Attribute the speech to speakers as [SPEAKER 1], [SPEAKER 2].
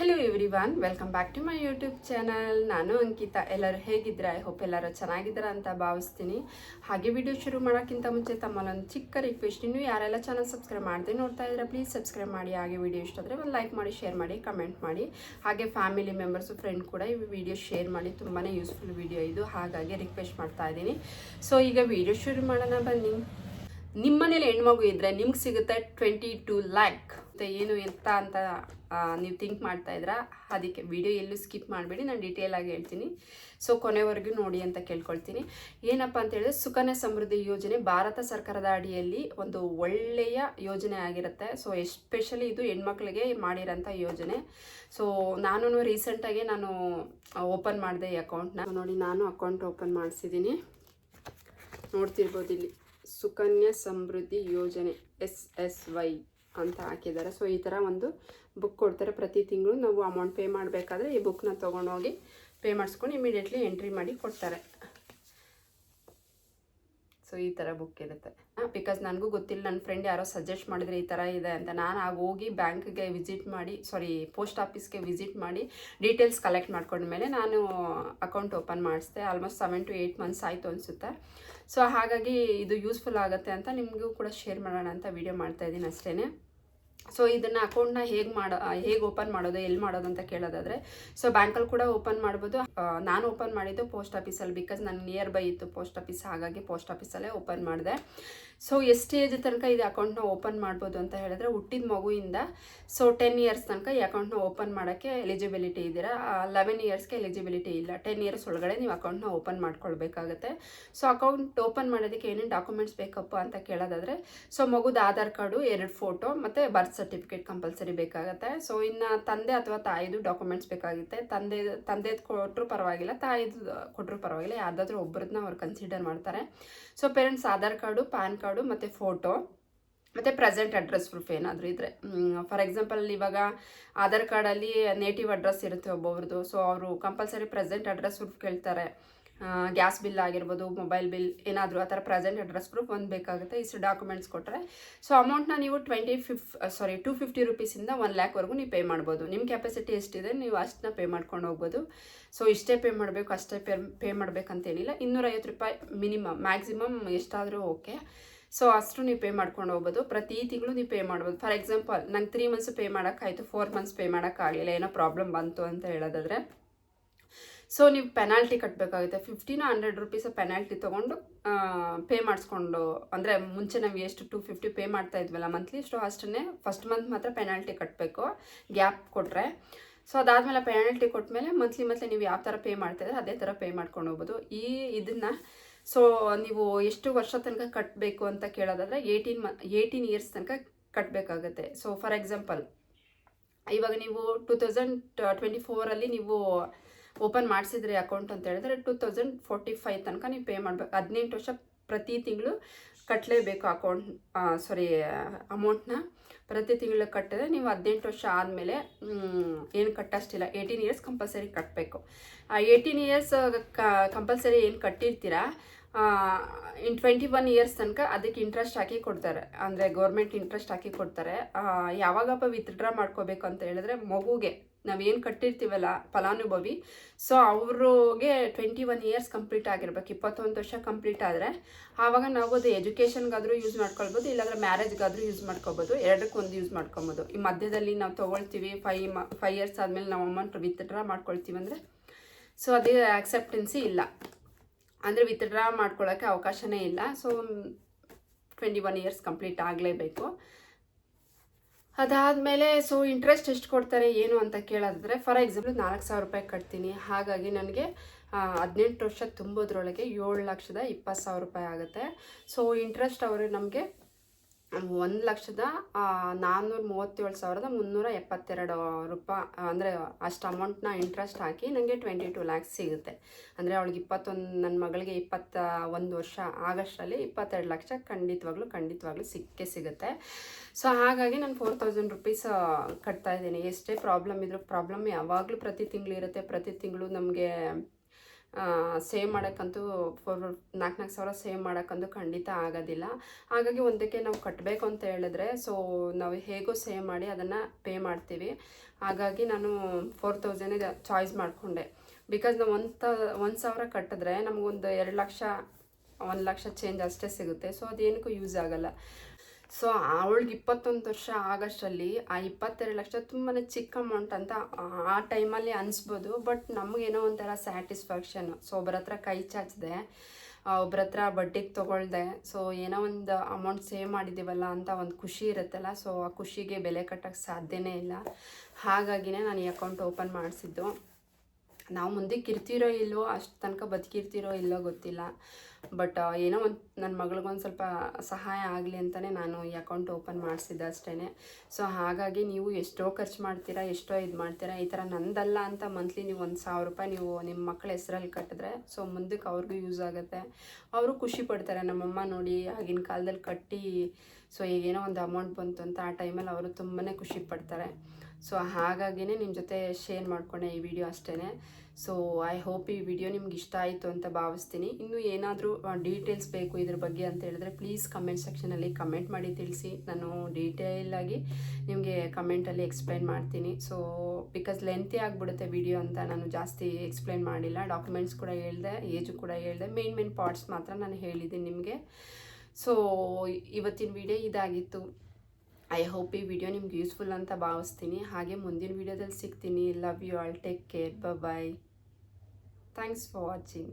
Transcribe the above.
[SPEAKER 1] Hello everyone welcome back to my YouTube channel ನಾನು ಅಂಕಿತಾ. ಎಲ್ಲರೂ ಹೇಗಿದ್ರೆ I hope ಎಲ್ಲರೂ ಚೆನ್ನಾಗಿದ್ದೀರಾ ಅಂತ ಭಾವಿಸ್ತೀನಿ. ಹಾಗೆ ವಿಡಿಯೋ ಶುರು ಮಾಡೋಕ್ಕಿಂತ ಮುಂಚೆ ತಮ್ಮಲ್ಲೊಂದು ಚಿಕ್ಕ ರಿಕ್ವೆಸ್ಟ್ ಇನ್ನು ಯಾರೆಲ್ಲ ಚಾನಲ್ ಸಬ್ಸ್ಕ್ರೈಬ್ ಮಾಡದೆ ನೋಡ್ತಾ ಇದ್ರೆ ಪ್ಲೀಸ್ ಸಬ್ಸ್ಕ್ರೈಬ್ ಮಾಡಿ. ಹಾಗೆ ವಿಡಿಯೋ ಇಷ್ಟ ಆದರೆ ಒಂದು ಲೈಕ್ ಮಾಡಿ ಶೇರ್ ಮಾಡಿ ಕಮೆಂಟ್ ಮಾಡಿ. ಹಾಗೆ ಫ್ಯಾಮಿಲಿ ಮೆಂಬರ್ಸು ಫ್ರೆಂಡ್ ಕೂಡ ಈ ವಿಡಿಯೋ ಶೇರ್ ಮಾಡಿ. ತುಂಬಾ ಯೂಸ್ಫುಲ್ ವಿಡಿಯೋ ಇದು. ಹಾಗಾಗಿ ರಿಕ್ವೆಸ್ಟ್ ಮಾಡ್ತಾ ಇದ್ದೀನಿ. ಸೊ ಈಗ ವಿಡಿಯೋ ಶುರು ಮಾಡೋಣ ಬನ್ನಿ. ನಿಮ್ಮ ಮನೇಲಿ ಹೆಣ್ಮಗು ಇದ್ದರೆ ನಿಮ್ಗೆ ಸಿಗುತ್ತೆ ಟ್ವೆಂಟಿ ಟು ಲ್ಯಾಕ್ ಏನು ಎಂತ ಅಂತ ನೀವು ಥಿಂಕ್ ಮಾಡ್ತಾ ಇದ್ರಾ? ಅದಕ್ಕೆ ವಿಡಿಯೋ ಎಲ್ಲೂ ಸ್ಕಿಪ್ ಮಾಡಬೇಡಿ, ನಾನು ಡೀಟೇಲ್ ಆಗಿ ಹೇಳ್ತೀನಿ. ಸೊ ಕೊನೆವರೆಗೂ ನೋಡಿ ಅಂತ ಕೇಳ್ಕೊಳ್ತೀನಿ. ಏನಪ್ಪ ಅಂತ ಹೇಳಿದ್ರೆ, ಸುಕನ್ಯಾ ಸಮೃದ್ಧಿ ಯೋಜನೆ ಭಾರತ ಸರ್ಕಾರದ ಅಡಿಯಲ್ಲಿ ಒಂದು ಒಳ್ಳೆಯ ಯೋಜನೆ ಆಗಿರುತ್ತೆ. ಸೊ ಎಸ್ಪೆಷಲಿ ಇದು ಹೆಣ್ಮಕ್ಳಿಗೆ ಮಾಡಿರೋಂಥ ಯೋಜನೆ. ಸೊ ನಾನು ರೀಸೆಂಟಾಗಿ ನಾನು ಓಪನ್ ಮಾಡಿದೆ ಈ ಅಕೌಂಟ್ನ ನೋಡಿ, ನಾನು ಅಕೌಂಟ್ ಓಪನ್ ಮಾಡಿಸಿದ್ದೀನಿ. ನೋಡ್ತಿರ್ಬೋದು ಇಲ್ಲಿ. ಸುಕನ್ಯಾ ಸಮೃದ್ಧಿ ಯೋಜನೆ ಎಸ್ ಎಸ್ ವೈ ಅಂತ ಹಾಕಿದ್ದಾರೆ. ಸೊ ಈ ಥರ ಒಂದು ಬುಕ್ ಕೊಡ್ತಾರೆ ಪ್ರತಿ ತಿಂಗಳು. ನಾವು ಅಮೌಂಟ್ ಪೇ ಮಾಡಬೇಕಾದ್ರೆ ಈ ಬುಕ್ನ ತೊಗೊಂಡೋಗಿ ಪೇ ಮಾಡಿಸ್ಕೊಂಡು ಇಮಿಡಿಯೇಟ್ಲಿ ಎಂಟ್ರಿ ಮಾಡಿ ಕೊಡ್ತಾರೆ. ಸೊ ಈ ಥರ ಬುಕ್ ಇರುತ್ತೆ. ಬಿಕಾಸ್ ನನಗೂ ಗೊತ್ತಿಲ್ಲ ನನ್ನ ಫ್ರೆಂಡ್ ಯಾರೋ ಸಜೆಸ್ಟ್ ಮಾಡಿದ್ರೆ ಈ ಥರ ಇದೆ ಅಂತ. ನಾನು ಆಗ ಹೋಗಿ ಬ್ಯಾಂಕ್ಗೆ ವಿಸಿಟ್ ಮಾಡಿ ಸಾರಿ ಪೋಸ್ಟ್ ಆಫೀಸ್ಗೆ ವಿಸಿಟ್ ಮಾಡಿ ಡೀಟೇಲ್ಸ್ ಕಲೆಕ್ಟ್ ಮಾಡ್ಕೊಂಡ್ಮೇಲೆ ನಾನು account open ಮಾಡಿಸಿದೆ. Almost seven to eight months ಆಯಿತು ಅನಿಸುತ್ತೆ. ಸೊ ಹಾಗಾಗಿ ಇದು ಯೂಸ್ಫುಲ್ ಆಗುತ್ತೆ ಅಂತ ನಿಮಗೂ ಕೂಡ ಶೇರ್ ಮಾಡೋಣ ಅಂತ ವಿಡಿಯೋ ಮಾಡ್ತಾ ಇದ್ದೀನಿ ಅಷ್ಟೇ ಸೊ ಇದನ್ನು ಅಕೌಂಟ್ನ ಹೇಗೆ ಮಾಡೋ, ಹೇಗೆ ಓಪನ್ ಮಾಡೋದು, ಎಲ್ಲಿ ಮಾಡೋದು ಅಂತ ಕೇಳೋದಾದರೆ ಸೊ ಬ್ಯಾಂಕಲ್ಲಿ ಕೂಡ ಓಪನ್ ಮಾಡ್ಬೋದು. ನಾನು ಓಪನ್ ಮಾಡಿದ್ದು ಪೋಸ್ಟ್ ಆಫೀಸಲ್ಲಿ ಬಿಕಾಸ್ ನಾನು ನಿಯರ್ ಬೈ ಇತ್ತು ಪೋಸ್ಟ್ ಆಫೀಸ್ ಹಾಗಾಗಿ ಪೋಸ್ಟ್ ಆಫೀಸಲ್ಲೇ ಓಪನ್ ಮಾಡಿದೆ. ಸೊ ಎಷ್ಟು ಏಜ್ ತನಕ ಇದು ಅಕೌಂಟ್ನ ಓಪನ್ ಮಾಡ್ಬೋದು ಅಂತ ಹೇಳಿದ್ರೆ ಹುಟ್ಟಿದ ಮಗುವಿಂದ ಸೊ ಟೆನ್ ಇಯರ್ಸ್ ತನಕ ಈ ಅಕೌಂಟ್ನ ಓಪನ್ ಮಾಡೋಕ್ಕೆ ಎಲಿಜಿಬಿಲಿಟಿ ಇದ್ದೀರಾ? ಲೆವೆನ್ ಇಯರ್ಸ್ಗೆ ಎಲಿಜಿಬಿಲಿಟಿ ಇಲ್ಲ. ಟೆನ್ ಇಯರ್ಸ್ ಒಳಗಡೆ ನೀವು ಅಕೌಂಟ್ನ ಓಪನ್ ಮಾಡ್ಕೊಳ್ಬೇಕಾಗತ್ತೆ. ಸೊ ಅಕೌಂಟ್ ಓಪನ್ ಮಾಡೋದಕ್ಕೆ ಏನೇನು ಡಾಕ್ಯುಮೆಂಟ್ಸ್ ಬೇಕಪ್ಪ ಅಂತ ಕೇಳೋದಾದರೆ ಸೊ ಮಗುದ ಆಧಾರ್ ಕಾರ್ಡು, ಎರಡು ಫೋಟೋ ಮತ್ತು ಬರ್ತ್ ಸರ್ಟಿಫಿಕೇಟ್ ಕಂಪಲ್ಸರಿ ಬೇಕಾಗುತ್ತೆ. ಸೊ ಇನ್ನು ತಂದೆ ಅಥವಾ ತಾಯಿದು ಡಾಕ್ಯುಮೆಂಟ್ಸ್ ಬೇಕಾಗುತ್ತೆ. ತಂದೆ ತಂದೆದು ಕೊಟ್ಟರು ಪರವಾಗಿಲ್ಲ, ತಾಯಿದು ಕೊಟ್ಟರು ಪರವಾಗಿಲ್ಲ, ಯಾವುದಾದ್ರೂ ಒಬ್ಬರದನ್ನ ಅವ್ರು ಕನ್ಸಿಡರ್ ಮಾಡ್ತಾರೆ. So parents Aadhaar card pan card ಮತ್ತು ಫೋಟೋ ಮತ್ತು ಪ್ರೆಸೆಂಟ್ ಅಡ್ರೆಸ್ ಪ್ರೂಫ್ ಏನಾದರೂ ಇದ್ದರೆ ಫಾರ್ ಎಕ್ಸಾಂಪಲ್ ಇವಾಗ ಆಧಾರ್ ಕಾರ್ಡಲ್ಲಿ ನೇಟಿವ್ ಅಡ್ರೆಸ್ ಇರುತ್ತೆ ಒಬ್ಬೊಬ್ರದ್ದು. ಸೊ ಅವರು ಕಂಪಲ್ಸರಿ ಪ್ರೆಸೆಂಟ್ ಅಡ್ರೆಸ್ ಪ್ರೂಫ್ ಕೇಳ್ತಾರೆ. ಗ್ಯಾಸ್ ಬಿಲ್ ಆಗಿರ್ಬೋದು, ಮೊಬೈಲ್ ಬಿಲ್, ಏನಾದರೂ ಆ ಥರ ಪ್ರೆಸೆಂಟ್ ಅಡ್ರೆಸ್ ಪ್ರೂಫ್ ಒಂದು ಬೇಕಾಗುತ್ತೆ. ಇಷ್ಟು ಡಾಕ್ಯುಮೆಂಟ್ಸ್ ಕೊಟ್ಟರೆ ಸೊ ಅಮೌಂಟ್ನ ನೀವು twenty fifty sorry to fifty ರುಪೀಸಿಂದ one ಲ್ಯಾಕ್ವರೆಗೂ ನೀವು ಪೇ ಮಾಡ್ಬೋದು. ನಿಮ್ಮ ಕೆಪಾಸಿಟಿ ಎಷ್ಟಿದೆ, ನೀವು ಅಷ್ಟನ್ನ ಪೇ ಮಾಡ್ಕೊಂಡು ಹೋಗ್ಬೋದು. ಸೊ ಇಷ್ಟೇ ಪೇ ಮಾಡಬೇಕು, ಅಷ್ಟೇ ಪೇ ಪೇ ಮಾಡಬೇಕಂತೇನಿಲ್ಲ. ಇನ್ನೂರೈವತ್ತು ರೂಪಾಯಿ ಮಿನಿಮಮ್ ಮ್ಯಾಕ್ಸಿಮಮ್ ಎಷ್ಟಾದರೂ ಓಕೆ ಸೊ ಅಷ್ಟು ನೀವು ಪೇ ಮಾಡ್ಕೊಂಡು ಹೋಗ್ಬೋದು. ಪ್ರತಿ ತಿಂಗಳು ನೀವು ಪೇ ಮಾಡ್ಬೋದು. ಫಾರ್ ಎಕ್ಸಾಂಪಲ್ ನಂಗೆ ತ್ರೀ ಮಂತ್ಸ್ ಪೇ ಮಾಡೋಕ್ಕಾಯಿತು ಫೋರ್ ಮಂತ್ಸ್ ಪೇ ಮಾಡೋಕ್ಕಾಗಲಿಲ್ಲ, ಏನೋ ಪ್ರಾಬ್ಲಮ್ ಬಂತು ಅಂತ ಹೇಳೋದಾದರೆ. ಸೊ ನೀವು ಪೆನಾಲ್ಟಿ ಕಟ್ಟಬೇಕಾಗುತ್ತೆ ಫಿಫ್ಟಿನ ಹಂಡ್ರೆಡ್ ರುಪೀಸ್ ಪೆನಾಲ್ಟಿ ತೊಗೊಂಡು ಪೇ ಮಾಡಿಸ್ಕೊಂಡು, ಅಂದರೆ ಮುಂಚೆ ನಾವು ಎಷ್ಟು ಟು ಫಿಫ್ಟಿ ಪೇ ಮಾಡ್ತಾ ಇದ್ವಲ್ಲ ಮಂತ್ಲಿ ಇಷ್ಟು ಅಷ್ಟನ್ನೇ ಫಸ್ಟ್ ಮಂತ್ ಮಾತ್ರ ಪೆನಾಲ್ಟಿ ಕಟ್ಟಬೇಕು ಗ್ಯಾಪ್ ಕೊಟ್ಟರೆ ಸೊ ಅದಾದಮೇಲೆ ಪೆನಾಲ್ಟಿ ಕೊಟ್ಟಮೇಲೆ ಮಂತ್ಲಿ ಮಂತ್ಲಿ ನೀವು ಯಾವ ಥರ ಪೇ ಮಾಡ್ತಾಯಿದ್ರೆ ಅದೇ ಥರ ಪೇ ಮಾಡ್ಕೊಂಡು ಹೋಗ್ಬೋದು. ಈ ಇದನ್ನು ಸೊ ನೀವು ಎಷ್ಟು ವರ್ಷ ತನಕ ಕಟ್ಟಬೇಕು ಅಂತ ಕೇಳೋದಾದರೆ ಏಯ್ಟೀನ್ ಮ ಏಯ್ಟೀನ್ ಇಯರ್ಸ್ ತನಕ ಕಟ್ಟಬೇಕಾಗತ್ತೆ ಸೊ ಫಾರ್ ಎಕ್ಸಾಂಪಲ್ ಇವಾಗ ನೀವು ಟೂ ತೌಸಂಡ್ ಟ್ವೆಂಟಿ ಫೋರಲ್ಲಿ ನೀವು ಓಪನ್ ಮಾಡಿಸಿದ್ರಿ ಅಕೌಂಟ್ ಅಂತ ಹೇಳಿದ್ರೆ ಟೂ ತೌಸಂಡ್ ಫೋರ್ಟಿ ಫೈವ್ ತನಕ ನೀವು ಪೇ ಮಾಡಬೇಕು. ಹದಿನೆಂಟು ವರ್ಷ ಪ್ರತಿ ತಿಂಗಳು ಕಟ್ಟಲೇಬೇಕು ಅಕೌಂಟ್ ಸಾರಿ ಅಮೌಂಟ್ನ ಪ್ರತಿ ತಿಂಗಳು ಕಟ್ಟಿದ್ರೆ ನೀವು ಹದಿನೆಂಟು ವರ್ಷ ಆದಮೇಲೆ ಏನು ಕಟ್ಟಷ್ಟಿಲ್ಲ. ಏಯ್ಟೀನ್ ಇಯರ್ಸ್ ಕಂಪಲ್ಸರಿ ಕಟ್ಟಬೇಕು ಆ ಏಯ್ಟೀನ್ ಇಯರ್ಸ್ ಕಂಪಲ್ಸರಿ ಏನು ಕಟ್ಟಿರ್ತೀರಾ? ಇನ್ ಟ್ವೆಂಟಿ ಒನ್ ಇಯರ್ಸ್ ತನಕ ಅದಕ್ಕೆ ಇಂಟ್ರೆಸ್ಟ್ ಹಾಕಿ ಕೊಡ್ತಾರೆ. ಅಂದರೆ ಗೌರ್ಮೆಂಟ್ ಇಂಟ್ರೆಸ್ಟ್ ಹಾಕಿ ಕೊಡ್ತಾರೆ. ಯಾವಾಗಪ್ಪ ವಿತ್ಡ್ರಾ ಮಾಡ್ಕೋಬೇಕು ಅಂತ ಹೇಳಿದ್ರೆ ಮಗುಗೆ. ನಾವೇನು ಕಟ್ಟಿರ್ತೀವಲ್ಲ ಫಲಾನುಭವಿ. ಸೊ ಅವ್ರಿಗೆ ಟ್ವೆಂಟಿ ಒನ್ ಇಯರ್ಸ್ ಕಂಪ್ಲೀಟ್ ಆಗಿರ್ಬೇಕು. ಇಪ್ಪತ್ತೊಂದು ವರ್ಷ ಕಂಪ್ಲೀಟ್ ಆದರೆ, ಆವಾಗ ನಾವು ಅದು ಎಜುಕೇಷನ್ಗಾದರೂ ಯೂಸ್ ಮಾಡ್ಕೊಳ್ಬೋದು, ಇಲ್ಲಾಂದ್ರೆ ಮ್ಯಾರೇಜ್ಗಾದರೂ ಯೂಸ್ ಮಾಡ್ಕೊಬೋದು ಎರಡಕ್ಕೊಂದು ಯೂಸ್ ಮಾಡ್ಕೊಬೋದು ಈ ಮಧ್ಯದಲ್ಲಿ ನಾವು ತೊಗೊಳ್ತೀವಿ ಫೈ ಮ ಫೈವ್ ಇಯರ್ಸ್ ಆದಮೇಲೆ ನಾವು ಅಮೌಂಟ್ ವಿತ್ಡ್ರಾ ಮಾಡ್ಕೊಳ್ತೀವಿ ಅಂದರೆ ಸೊ ಅದೇ ಆಕ್ಸೆಪ್ಟೆನ್ಸಿ ಇಲ್ಲ. ಅಂದರೆ ವಿತ್ಡ್ರಾ ಮಾಡ್ಕೊಳ್ಳೋಕ್ಕೆ ಅವಕಾಶನೇ ಇಲ್ಲ. So twenty one years complete ಆಗಲೇಬೇಕು. ಅದಾದಮೇಲೆ ಸೊ ಇಂಟ್ರೆಸ್ಟ್ ಎಷ್ಟು ಕೊಡ್ತಾರೆ, ಏನು ಅಂತ ಕೇಳೋದಾದ್ರೆ ಫಾರ್ ಎಕ್ಸಾಂಪಲ್ ನಾಲ್ಕು ಸಾವಿರ ರೂಪಾಯಿ ಕಟ್ತೀನಿ. ಹಾಗಾಗಿ ನನಗೆ ಹದಿನೆಂಟು ವರ್ಷ ತುಂಬೋದ್ರೊಳಗೆ ಏಳು ಲಕ್ಷದ ಇಪ್ಪತ್ತು ಸಾವಿರ ರೂಪಾಯಿ ಆಗುತ್ತೆ. ಸೊ ಇಂಟ್ರೆಸ್ಟ್ ಅವರು ನಮಗೆ ಒಂದು ಲಕ್ಷದ ನಾನ್ನೂರ ಮೂವತ್ತೇಳು ಸಾವಿರದ ಮುನ್ನೂರ ಎಪ್ಪತ್ತೆರಡು ರೂಪಾಯಿ ಅಂದರೆ ಅಷ್ಟು ಅಮೌಂಟ್ನ ಇಂಟ್ರೆಸ್ಟ್ ಹಾಕಿ ನನಗೆ ಟ್ವೆಂಟಿ ಟು ಲ್ಯಾಕ್ಸ್ ಸಿಗುತ್ತೆ. ಅಂದರೆ ಅವಳಿಗೆ ಇಪ್ಪತ್ತೊಂದು ನನ್ನ ಮಗಳಿಗೆ ಇಪ್ಪತ್ತ ಒಂದು ವರ್ಷ ಆಗಸ್ಟಲ್ಲಿ ಇಪ್ಪತ್ತೆರಡು ಲಕ್ಷ ಖಂಡಿತವಾಗ್ಲೂ ಖಂಡಿತವಾಗ್ಲೂ ಸಿಕ್ಕೇ ಸಿಗುತ್ತೆ. ಸೊ ಹಾಗಾಗಿ ನಾನು ಫೋರ್ ತೌಸಂಡ್ ರುಪೀಸ್ ಕಟ್ತಾ ಇದ್ದೀನಿ. ಎಷ್ಟೇ ಪ್ರಾಬ್ಲಮ್ ಇದ್ರೂ ಪ್ರಾಬ್ಲಮ್ ಯಾವಾಗಲೂ ಪ್ರತಿ ತಿಂಗಳು ಇರುತ್ತೆ. ಪ್ರತಿ ತಿಂಗಳು ನಮಗೆ ಸೇವ್ ಮಾಡೋಕ್ಕಂತೂ ಫೋರ್ ನಾಲ್ಕು ನಾಲ್ಕು ಸಾವಿರ ಸೇವ್ ಮಾಡೋಕ್ಕಂತೂ ಖಂಡಿತ ಆಗೋದಿಲ್ಲ. ಹಾಗಾಗಿ ಒಂದಕ್ಕೆ ನಾವು ಕಟ್ಟಬೇಕು ಅಂತ ಹೇಳಿದ್ರೆ ಸೊ ನಾವು ಹೇಗೋ ಸೇವ್ ಮಾಡಿ ಅದನ್ನು ಪೇ ಮಾಡ್ತೀವಿ. ಹಾಗಾಗಿ ನಾನು ಫೋರ್ ತೌಸಂಡಿಗೆ ಚಾಯ್ಸ್ ಮಾಡಿಕೊಂಡೆ. ಬಿಕಾಸ್ ನಾವು ಒಂದು ತ, ಒಂದು ಸಾವಿರ ಕಟ್ಟಿದ್ರೆ ನಮಗೊಂದು ಎರಡು ಲಕ್ಷ, ಒಂದು ಲಕ್ಷ ಚೇಂಜ್ ಅಷ್ಟೇ ಸಿಗುತ್ತೆ. ಸೊ ಅದೇನಕ್ಕೂ ಯೂಸ್ ಆಗಲ್ಲ. ಸೊ ಅವಳಿಗೆ ಇಪ್ಪತ್ತೊಂದು ವರ್ಷ ಆಗಸ್ಟಲ್ಲಿ ಆ ಇಪ್ಪತ್ತೆರಡು ಲಕ್ಷ ತುಂಬಾ ಚಿಕ್ಕ ಅಮೌಂಟ್ ಅಂತ ಆ ಟೈಮಲ್ಲಿ ಅನಿಸ್ಬೋದು ಬಟ್ ನಮಗೇನೋ ಒಂಥರ ಸ್ಯಾಟಿಸ್ಫ್ಯಾಕ್ಷನ್ ಸೊ ಒಬ್ಬರ ಹತ್ರ ಕೈ ಚಾಚಿದೆ ಒಬ್ಬರ ಹತ್ರ ಬಡ್ಡಿಗೆ ತೊಗೊಳ್ದೆ ಸೊ ಏನೋ ಒಂದು ಅಮೌಂಟ್ ಸೇವ್ ಮಾಡಿದ್ದೀವಲ್ಲ ಅಂತ ಒಂದು ಖುಷಿ ಇರುತ್ತಲ್ಲ ಸೊ ಆ ಖುಷಿಗೆ ಬೆಲೆ ಕಟ್ಟೋಕ್ಕೆ ಸಾಧ್ಯವೇ ಇಲ್ಲ. ಹಾಗಾಗಿನೇ ನಾನು ಈ ಅಕೌಂಟ್ ಓಪನ್ ಮಾಡಿಸಿದ್ದು. ನಾವು ಮುಂದಕ್ಕೆ ಇರ್ತೀರೋ ಇಲ್ವೋ, ಅಷ್ಟು ತನಕ ಬದುಕಿರ್ತೀರೋ ಇಲ್ಲೋ ಗೊತ್ತಿಲ್ಲ. ಬಟ್ ಏನೋ ಒಂದು ನನ್ನ ಮಗಳಿಗೊಂದು ಸ್ವಲ್ಪ ಸಹಾಯ ಆಗಲಿ ಅಂತಲೇ ನಾನು ಈ ಅಕೌಂಟ್ ಓಪನ್ ಮಾಡಿಸಿದ್ದೆ ಅಷ್ಟೇ ಸೊ ಹಾಗಾಗಿ ನೀವು ಎಷ್ಟೋ ಖರ್ಚು ಮಾಡ್ತೀರಾ, ಎಷ್ಟೋ ಇದು ಮಾಡ್ತೀರಾ, ಈ ಥರ ನಂದಲ್ಲ ಅಂತ ಮಂತ್ಲಿ ನೀವು ಒಂದು ಸಾವಿರ ರೂಪಾಯಿ ನೀವು ನಿಮ್ಮ ಮಕ್ಕಳ ಹೆಸರಲ್ಲಿ ಕಟ್ಟಿದ್ರೆ ಸೊ ಮುಂದಕ್ಕೆ ಅವ್ರಿಗೂ ಯೂಸ್ ಆಗುತ್ತೆ. ಅವರು ಖುಷಿ ಪಡ್ತಾರೆ, ನಮ್ಮಮ್ಮ ನೋಡಿ ಆಗಿನ ಕಾಲದಲ್ಲಿ ಕಟ್ಟಿ ಸೊ ಈಗೇನೋ ಒಂದು ಅಮೌಂಟ್ ಬಂತು ಅಂತ ಆ ಟೈಮಲ್ಲಿ ಅವರು ತುಂಬಾ ಖುಷಿ ಪಡ್ತಾರೆ. ಸೊ ಹಾಗಾಗಿನೇ ನಿಮ್ಮ ಜೊತೆ ಶೇರ್ ಮಾಡ್ಕೊಂಡೆ ಈ ವಿಡಿಯೋ ಅಷ್ಟೇ ಸೊ ಐ ಹೋಪ್ ಈ ವಿಡಿಯೋ ನಿಮ್ಗೆ ಇಷ್ಟ ಆಯಿತು ಅಂತ ಭಾವಿಸ್ತೀನಿ. ಇನ್ನೂ ಏನಾದರೂ ಡೀಟೇಲ್ಸ್ ಬೇಕು ಇದ್ರ ಬಗ್ಗೆ ಅಂತ ಹೇಳಿದ್ರೆ ಪ್ಲೀಸ್ ಕಮೆಂಟ್ ಸೆಕ್ಷನಲ್ಲಿ ಕಮೆಂಟ್ ಮಾಡಿ ತಿಳಿಸಿ. ನಾನು ಡೀಟೇಲಾಗಿ ನಿಮಗೆ ಕಮೆಂಟಲ್ಲಿ ಎಕ್ಸ್ಪ್ಲೈನ್ ಮಾಡ್ತೀನಿ. ಸೊ ಬಿಕಾಸ್ ಲೆಂತಿ ಆಗಿಬಿಡುತ್ತೆ ವಿಡಿಯೋ ಅಂತ ನಾನು ಜಾಸ್ತಿ ಎಕ್ಸ್ಪ್ಲೈನ್ ಮಾಡಿಲ್ಲ. ಡಾಕ್ಯುಮೆಂಟ್ಸ್ ಕೂಡ ಹೇಳಿದೆ ಏಜು ಕೂಡ ಹೇಳಿದೆ ಮೇನ್ ಮೇನ್ ಪಾರ್ಟ್ಸ್ ಮಾತ್ರ ನಾನು ಹೇಳಿದ್ದೀನಿ ನಿಮಗೆ. ಸೊ ಇವತ್ತಿನ ವಿಡಿಯೋ ಇದಾಗಿತ್ತು. ಐ ಹೋಪ್ ಈ ವಿಡಿಯೋ ನಿಮ್ಗೆ ಯೂಸ್ಫುಲ್ ಅಂತ ಭಾವಿಸ್ತೀನಿ. ಹಾಗೆ ಮುಂದಿನ ವಿಡಿಯೋದಲ್ಲಿ ಸಿಗ್ತೀನಿ. Love you all take care bye thanks for watching